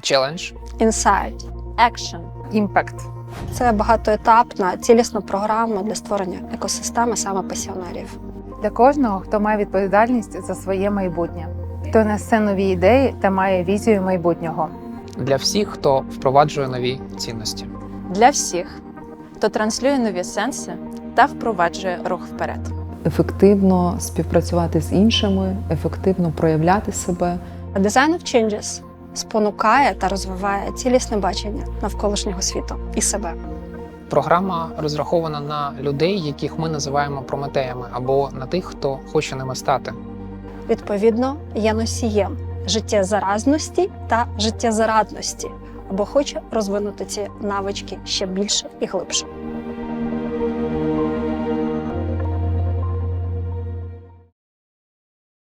Challenge. Insight, Action. Імпект. Це багатоетапна, цілісна програма для створення екосистеми саме пасіонарів. Для кожного, хто має відповідальність за своє майбутнє, хто несе нові ідеї та має візію майбутнього. Для всіх, хто впроваджує нові цінності. Для всіх, хто транслює нові сенси та впроваджує рух вперед. ефективно співпрацювати з іншими, ефективно проявляти себе. Design of Changes спонукає та розвиває цілісне бачення навколишнього світу і себе. Програма розрахована на людей, яких ми називаємо прометеями, або на тих, хто хоче ними стати. Відповідно, є носієм життєзаразності та життєзарадності, або хоче розвинути ці навички ще більше і глибше.